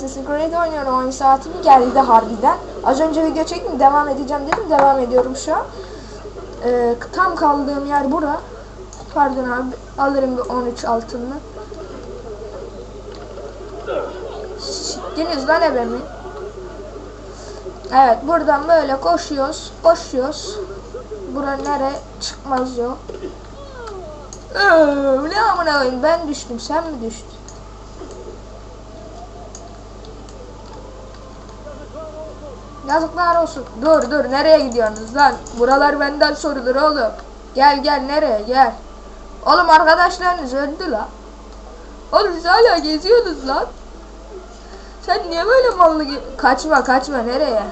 Assassin's Creed oynuyorum. Oyun saatimi geldi harbiden. Az önce video çektim devam edeceğim dedim. Devam ediyorum şu an. Ee, tam kaldığım yer bura. Pardon abi alırım bir 13 altınlı. Siktiniz lan eve mi? Evet buradan böyle koşuyoruz. Koşuyoruz. Bura nere? Çıkmaz yok. Ne amına ben düştüm sen mi düştün? Yazıklar olsun. Dur dur nereye gidiyorsunuz lan? Buralar benden sorulur oğlum. Gel gel nereye gel. Oğlum arkadaşlarınız öldü la. Oğlum siz hala geziyorsunuz lan. Sen niye böyle mallı? Kaçma kaçma nereye?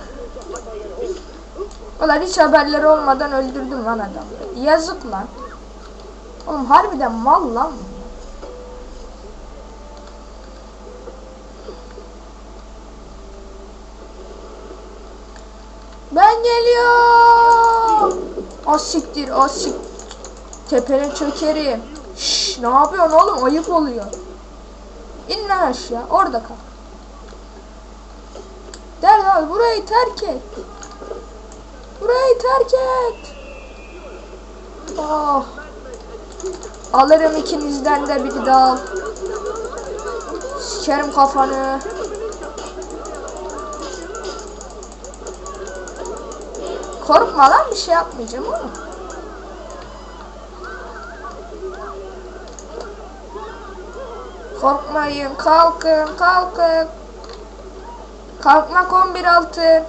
Ulan hiç haberleri olmadan öldürdüm lan adamı. Yazık lan. Oğlum harbiden mal lan. bu. Ben geliyorum. Az siktir az siktir. Tepene çökerim. Şşş ne yapıyorsun oğlum ayıp oluyor. İn aşağı orada kal. Derhal burayı terk et. Burayı terk et. Oh. Alırım ikinizden de bir dal. Sikerim kafanı. Korkma lan bir şey yapmayacağım oğlum. Korkmayın kalkın kalkın. Kalkmak 11 altın.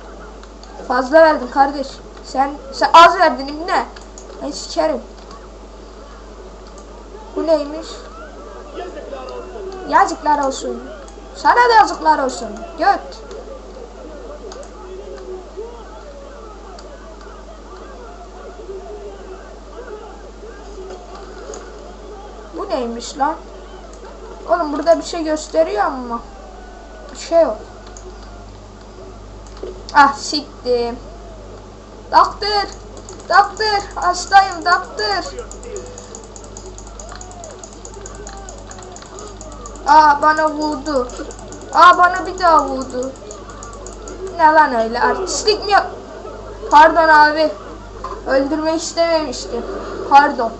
Fazla verdin kardeş. Sen sen az verdin ne? Ben sikerim. Bu neymiş? Yazıklar olsun. Sana da yazıklar olsun. Göt. Neymiş lan? Oğlum burada bir şey gösteriyor ama. Şey yok. Ah siktim. Doktor. Doktor. Hastayım doktor. Aa bana vurdu. Aa bana bir daha vurdu. Ne lan öyle artistlik mi yap? Pardon abi. Öldürmek istememiştim. Pardon.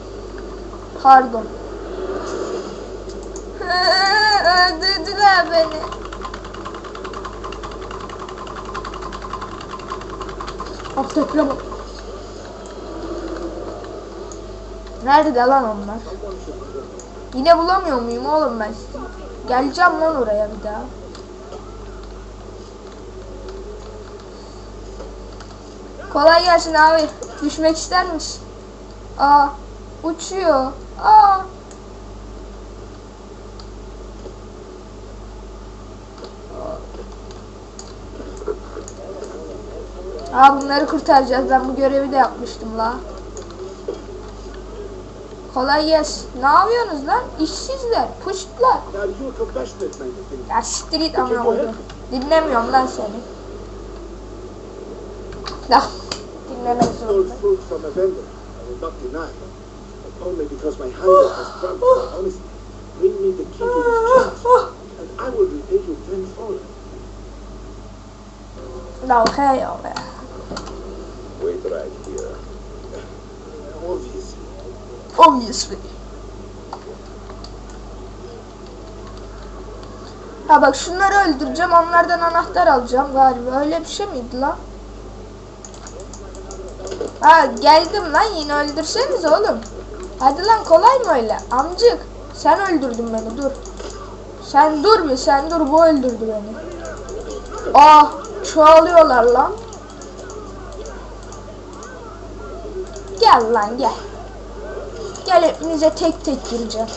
Pardon. Öldürdüler beni. Ah deprem. Nerede lan onlar? Yine bulamıyor muyum oğlum ben? Geleceğim lan oraya bir daha. Kolay gelsin abi. Düşmek ister misin? Aa, uçuyor. Aa. Aa bunları kurtaracağız. Ben bu görevi de yapmıştım la. Kolay gelsin. Ne yapıyorsunuz lan? İşsizler, puştlar. Ya siktir git amına koydum. Dinlemiyorum lan seni. Ya dinlemek zorunda. only because my hunger has trumped my honesty. Bring me the key to this chest, and I will repay you tenfold. Ya hey ya be. Wait right here. Obviously. Obviously. Ha bak şunları öldüreceğim onlardan anahtar alacağım galiba öyle bir şey miydi lan? Ha geldim lan yine öldürseniz oğlum. Hadi lan kolay mı öyle? Amcık sen öldürdün beni dur. Sen dur bir sen dur bu öldürdü beni. Ah çoğalıyorlar lan. Gel lan gel. Gel hepinize tek tek gireceğim.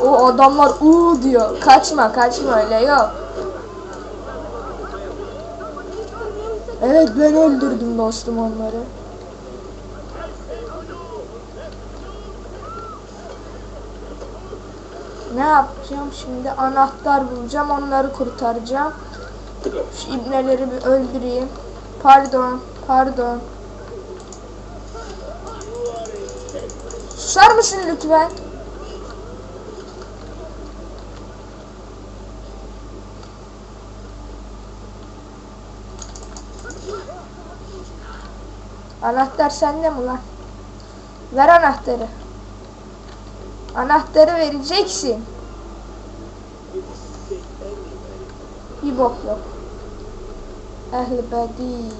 O adamlar uuu diyor. Kaçma kaçma öyle yok. Evet ben öldürdüm dostum onları. Ne yapacağım şimdi? Anahtar bulacağım. Onları kurtaracağım. Şu ibneleri bir öldüreyim. Pardon. Pardon. Susar mısın lütfen? Anahtar sende mi lan? Ver anahtarı. Anahtarı vereceksin. Bir bok yok. Ehli bedi.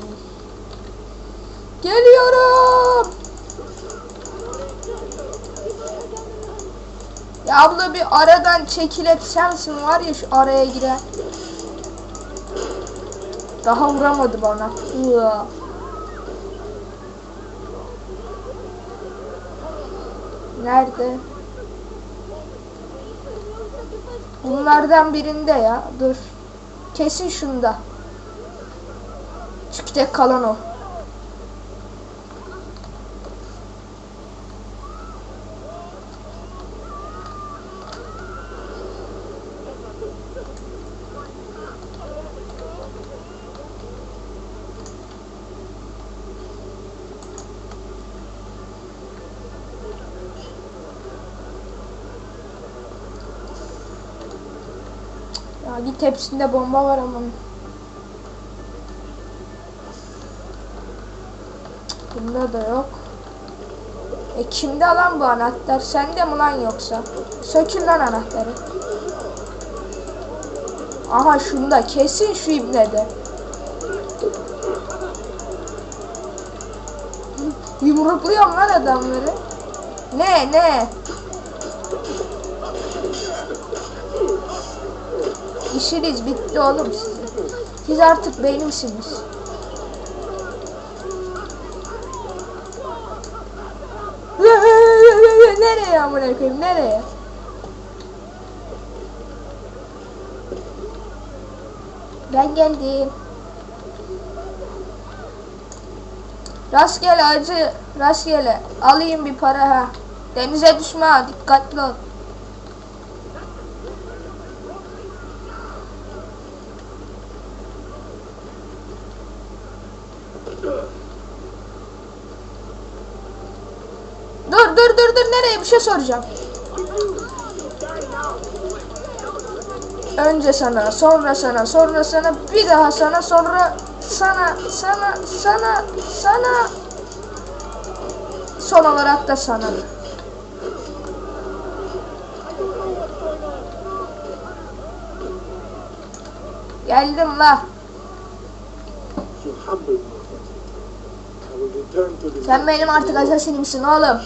Geliyorum. Ya abla bir aradan çekilip sensin var ya şu araya giren. Daha vuramadı bana. Uaa. Nerede? Bunlardan birinde ya. Dur. Kesin şunda. Çünkü tek kalan o. Ya git hepsinde bomba var ama. Bunda da yok. E kimde lan bu anahtar? Sende mi lan yoksa? Sökül lan anahtarı. Aha şunda kesin şu ibnede. Yumrukluyorum lan adamları. Ne ne? İşiniz bitti oğlum sizin. Siz artık benimsiniz. Nereye amına koyayım nereye? Ben geldim. Rastgele acı, rastgele. Alayım bir para ha. Denize düşme ha, dikkatli ol. Dur dur dur dur nereye bir şey soracağım. Önce sana, sonra sana, sonra sana, bir daha sana, sonra sana, sana, sana, sana. Son olarak da sana. Geldim la. Sen benim artık asasinimsin oğlum.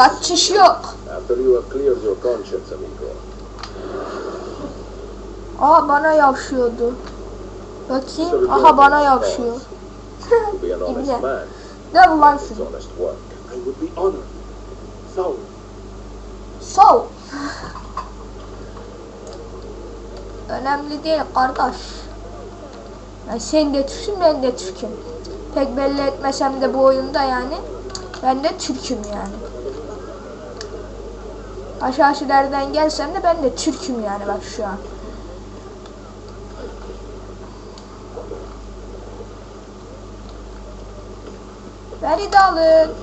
Kaçış yok. Aa bana yavşıyordu. Bakayım. Aha bana yavşıyor. İbne. Ne bu lan honored. So. Önemli değil kardeş. Yani sen de Türksün ben de Türk'üm. Pek belli etmesem de bu oyunda yani ben de Türk'üm yani. Aşağılardan gelsem de ben de Türk'üm yani bak şu an. Beni de alın.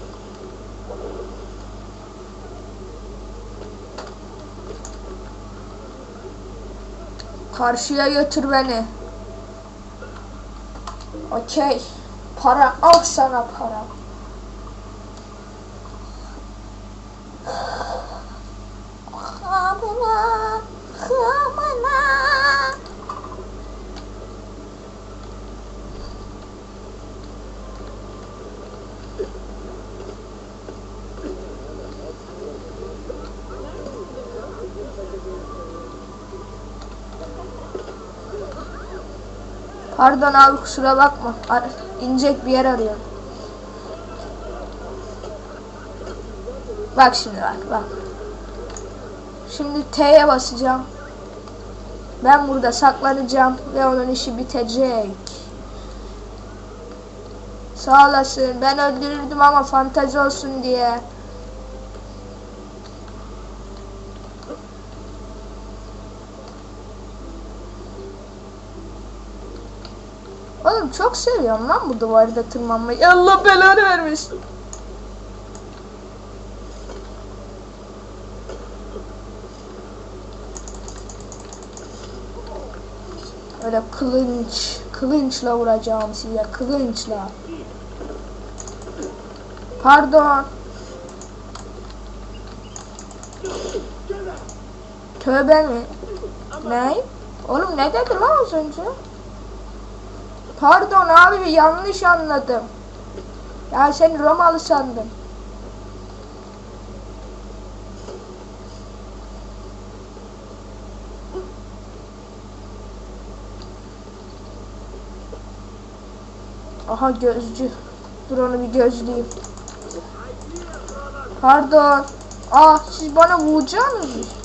Karşıya götür beni. Okey. Para al sana para. Pardon abi kusura bakma. Ar inecek bir yer arıyorum. Bak şimdi bak bak. Şimdi T'ye basacağım. Ben burada saklanacağım ve onun işi bitecek. Sağ olasın. Ben öldürürdüm ama fantazi olsun diye. Oğlum çok seviyorum lan bu duvarda tırmanmayı. Allah belanı vermesin. Öyle kılınç, kılınçla vuracağım size, kılınçla. Pardon. Tövbe mi? Ne? Oğlum ne dedin lan az önce? Pardon abi yanlış anladım. Ya sen Romalı sandım. Aha gözcü. Dur onu bir gözleyeyim. Pardon. Aa siz bana vuracaksınız.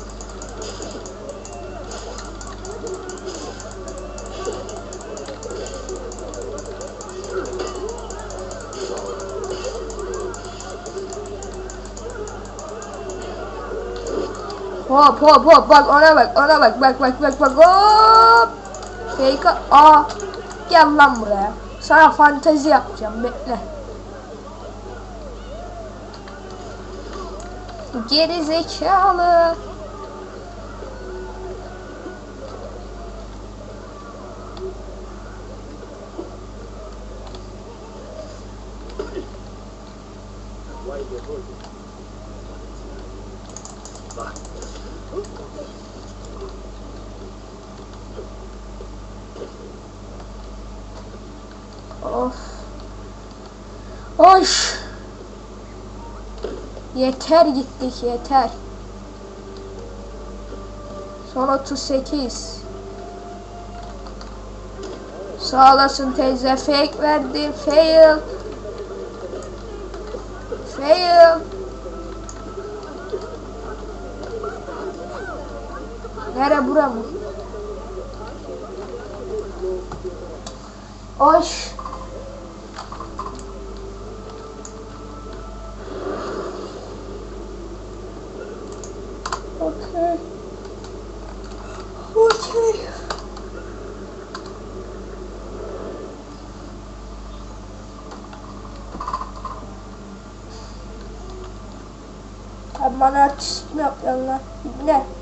Hop hop hop bak ona bak ona bak bak bak bak bak hop. Fake aa gel lan buraya. Sana fantezi yapacağım bekle. Geri zekalı. İt holding? Of. Oş. Yeter gittik yeter. Son 38. Sağ olasın teyze. Fake verdim. Fail. Fail. Nere bura mı? Oş. Okay. Okay. Abi bana artist mi yapıyorsun lan? Ne?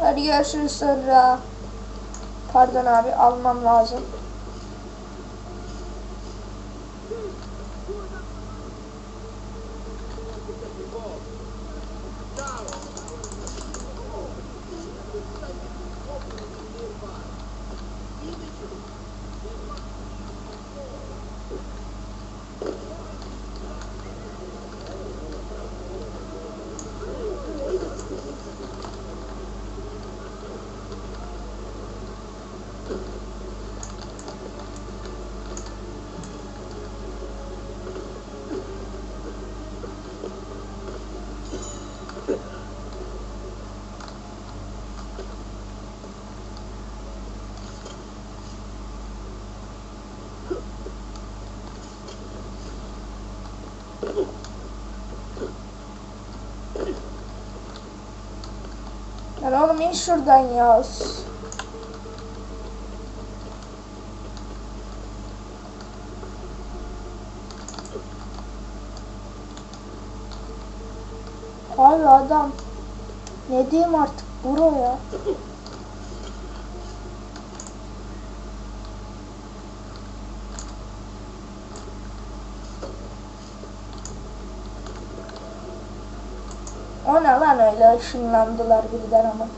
Hadi görüşürüz sonra. Pardon abi almam lazım. Lan oğlum in şuradan ya. Abi adam. Ne diyeyim artık buraya. O ne lan öyle ışınlandılar birden ama.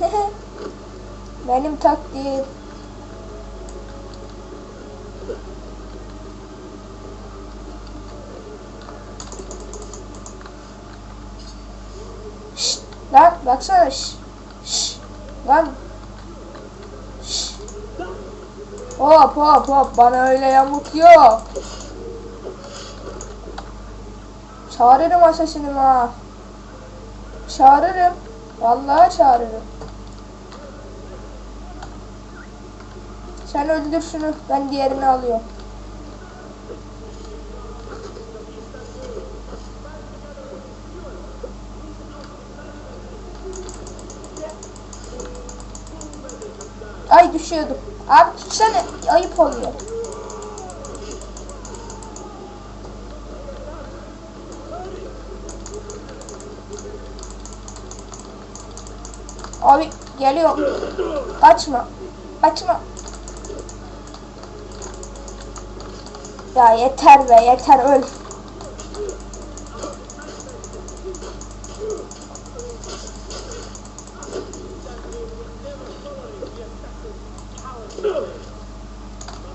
Benim taktiğim. Şşt, lan baksana şşt, şşt, lan şşt. Hop hop hop bana öyle yamuk yok. Çağırırım asasını ha. Çağırırım. Vallahi çağırırım. Sen öldür şunu. Ben diğerini alıyorum. Ay düşüyordum. Abi tutsana. Ayıp oluyor. Abi geliyor. Kaçma. Kaçma. Ya yeter be yeter öl.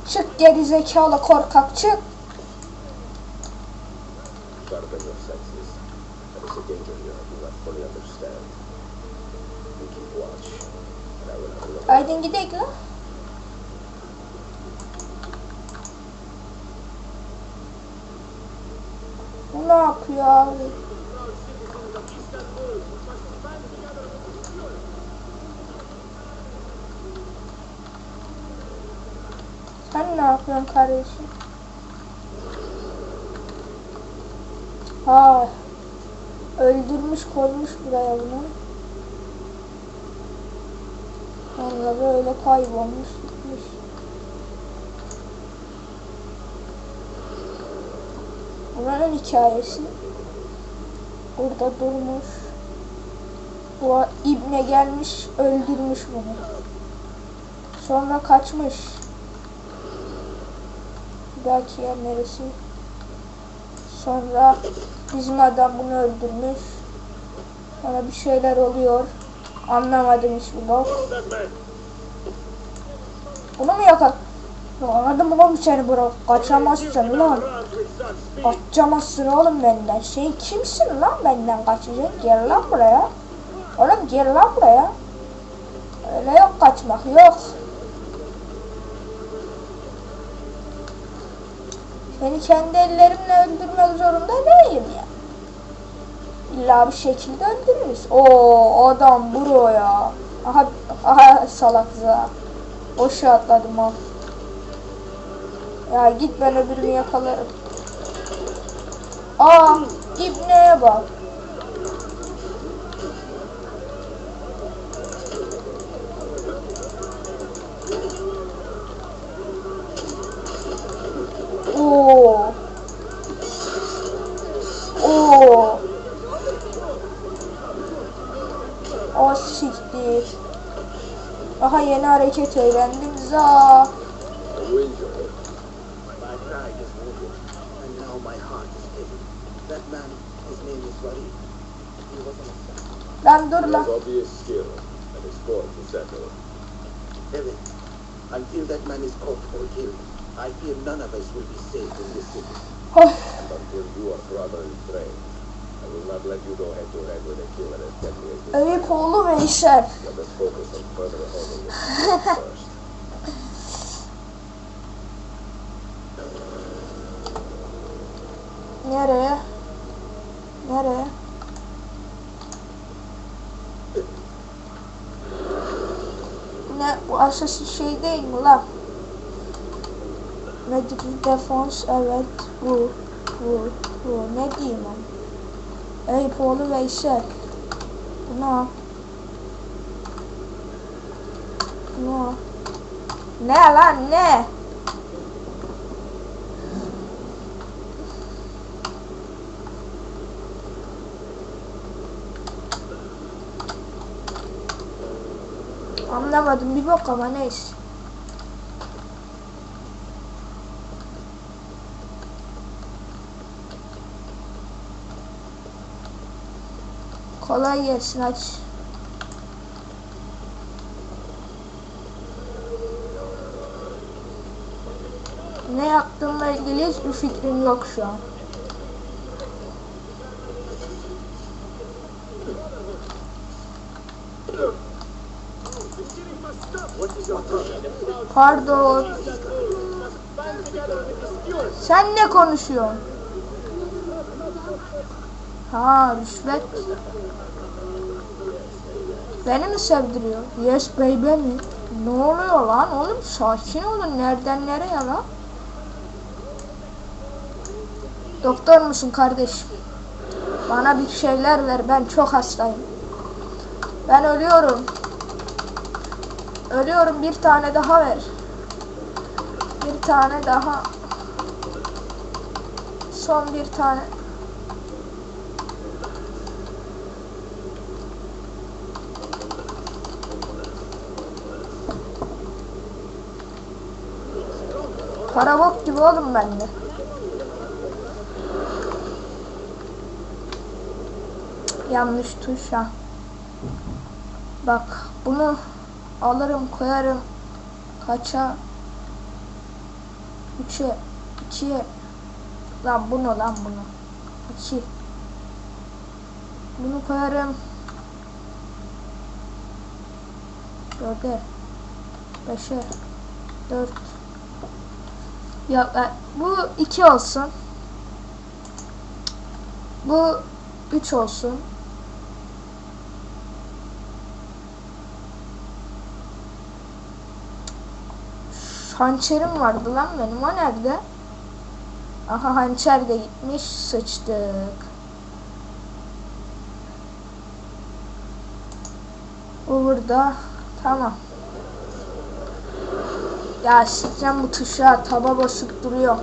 Çık geri zekalı korkak çık. Aydın gidelim lan. Bu ne yapıyor abi? Sen ne yapıyorsun kardeşim? Ha, öldürmüş koymuş buraya bunu. Sonra böyle kaybolmuş gitmiş. Buranın hikayesi burada durmuş. Bu ibne gelmiş öldürmüş bunu. Sonra kaçmış. Dahaki yer neresi? Sonra bizim adam bunu öldürmüş. Sonra bir şeyler oluyor. Anlamadım hiçbir bok. Bunu mu yakar? Ya Anladım oğlum seni bırak. Kaçamazsın lan. Kaçamazsın oğlum benden. Sen kimsin lan benden kaçacaksın? Gel lan buraya. Oğlum gel lan buraya. Öyle yok kaçmak yok. Seni kendi ellerimle öldürmek zorunda değilim ya. İlla bir şekilde öldürürüz. Oo adam bro ya. Aha, aha salak za. Boşa atladım ha. Ya git ben öbürünü yakalarım. Aa ibneye bak. Obvious skill and is born to settle. Evan, until that man is caught or killed, I fear none of us will be safe in this city. And until you are properly trained, I holding this city first. Nereye? Nereye? Ne bu asası şey değil mi lan? Medical defense evet bu bu bu ne diyeyim ben? Eyüp oğlu Veysel. Bu ne? Bu Ne Ne lan ne? Anlamadım bir bok ama neyse. Kolay gelsin aç. Ne yaptığımla ilgili hiçbir fikrim yok şu an. Pardon. Sen ne konuşuyorsun? Ha rüşvet. Beni mi sevdiriyor? Yes baby mi? Ne oluyor lan oğlum sakin olun nereden nereye lan? Doktor musun kardeşim? Bana bir şeyler ver ben çok hastayım. Ben ölüyorum. Ölüyorum bir tane daha ver. Bir tane daha. Son bir tane. Para bok gibi oğlum bende. Yanlış tuş ha. Bak bunu alırım koyarım kaça? Üçe, ikiye. Lan bunu lan bunu. İki. Bunu koyarım. Dörde. Beşe. Dört. Ben, bu iki olsun. Bu üç olsun. Hançerim vardı lan benim. O nerede? Aha hançer de gitmiş. Sıçtık. Bu burada. Tamam. Ya sikeceğim bu tuşa. Taba basıp duruyor.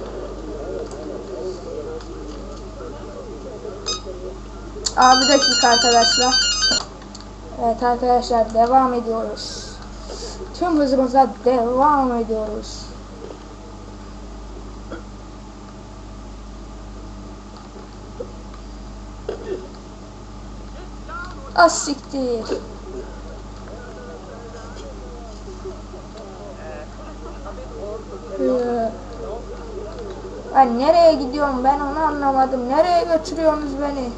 Aa bir dakika arkadaşlar. Evet arkadaşlar devam ediyoruz. Tüm hızımıza devam ediyoruz. Az siktir. Ee, Ben nereye gidiyorum ben onu anlamadım. Nereye götürüyorsunuz beni?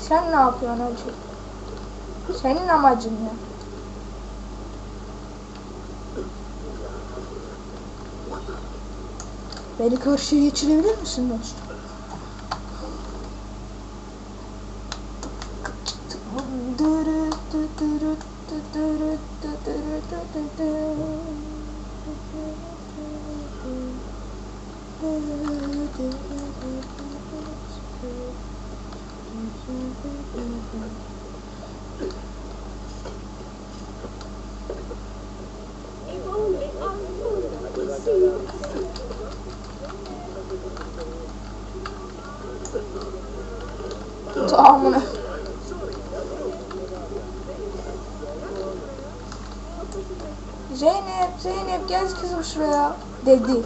Sen ne yapıyorsun hacı? Senin amacın ne? Beni karşıya geçirebilir misin dostum? Tamamını. Zeynep, Zeynep gel kızım şuraya dedi.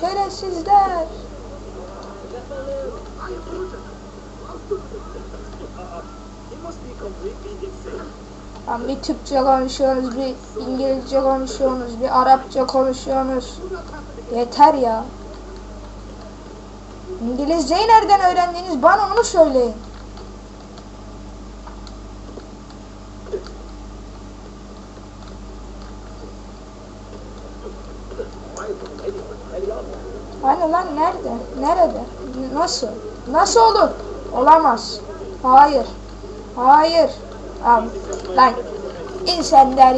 Şerefsizler. Lan bir Türkçe konuşuyorsunuz, bir İngilizce konuşuyorsunuz, bir Arapça konuşuyorsunuz. Yeter ya. İngilizceyi nereden öğrendiniz? Bana onu söyleyin. Hani lan nerede? Nerede? Nasıl? Nasıl olur? Olamaz. Hayır. Hayır. Abi, lan in sen de her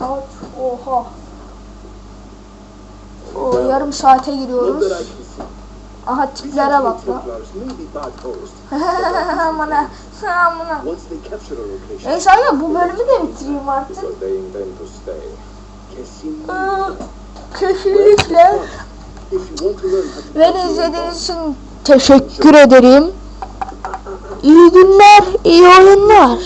Kaç? Oha. O yarım saate giriyoruz. Aha tiplere bak lan. Amına. Amına. Neyse ya bu bölümü de bitireyim artık. Aa, Kesinlikle. Beni izlediğiniz için teşekkür ederim. İyi günler, iyi oyunlar.